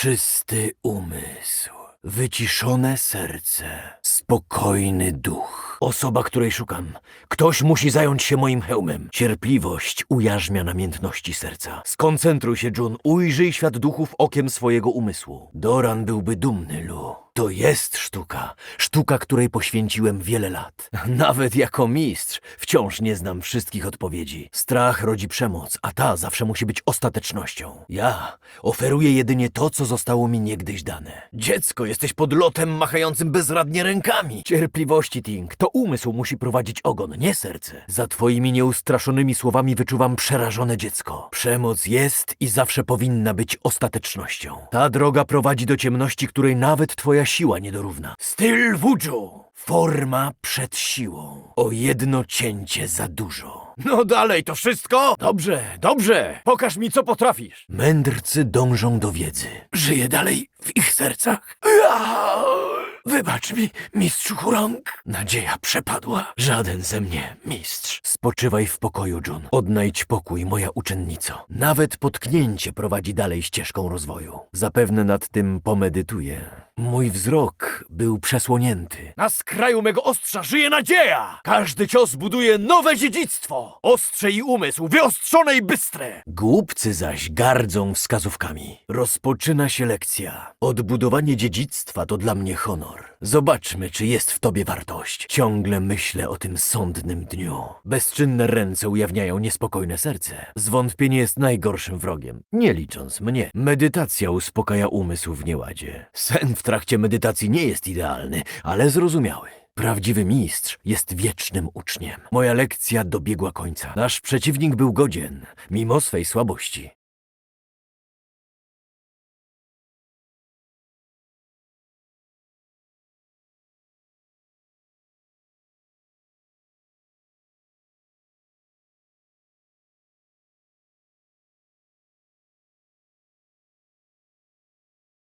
Czysty umysł, wyciszone serce, spokojny duch. Osoba, której szukam. Ktoś musi zająć się moim hełmem. Cierpliwość ujarzmia namiętności serca. Skoncentruj się, Jun. Ujrzyj świat duchów okiem swojego umysłu. Doran byłby dumny, Lu. To jest sztuka. Sztuka, której poświęciłem wiele lat. Nawet jako mistrz wciąż nie znam wszystkich odpowiedzi. Strach rodzi przemoc, a ta zawsze musi być ostatecznością. Ja oferuję jedynie to, co zostało mi niegdyś dane. Dziecko, jesteś pod lotem machającym bezradnie rękami. Cierpliwości, Ting. To umysł musi prowadzić ogon, nie serce. Za twoimi nieustraszonymi słowami wyczuwam przerażone dziecko. Przemoc jest i zawsze powinna być ostatecznością. Ta droga prowadzi do ciemności, której nawet twoja siła nie dorówna. Styl wudżu! Forma przed siłą. O jedno cięcie za dużo. No dalej, to wszystko? Dobrze, dobrze. Pokaż mi, co potrafisz. Mędrcy dążą do wiedzy. Żyję dalej w ich sercach. Wybacz mi, mistrzu Hurong. Nadzieja przepadła. Żaden ze mnie, mistrz. Spoczywaj w pokoju, Jun. Odnajdź pokój, moja uczennico. Nawet potknięcie prowadzi dalej ścieżką rozwoju. Zapewne nad tym pomedytuję. Mój wzrok był przesłonięty. Na skraju mego ostrza żyje nadzieja! Każdy cios buduje nowe dziedzictwo! Ostrze i umysł, wyostrzone i bystre! Głupcy zaś gardzą wskazówkami. Rozpoczyna się lekcja. Odbudowanie dziedzictwa to dla mnie honor. Zobaczmy, czy jest w tobie wartość. Ciągle myślę o tym sądnym dniu. Bezczynne ręce ujawniają niespokojne serce. Zwątpienie jest najgorszym wrogiem, nie licząc mnie. Medytacja uspokaja umysł w nieładzie. Sen w trakcie medytacji nie jest idealny, ale zrozumiały. Prawdziwy mistrz jest wiecznym uczniem. Moja lekcja dobiegła końca. Nasz przeciwnik był godzien, mimo swej słabości.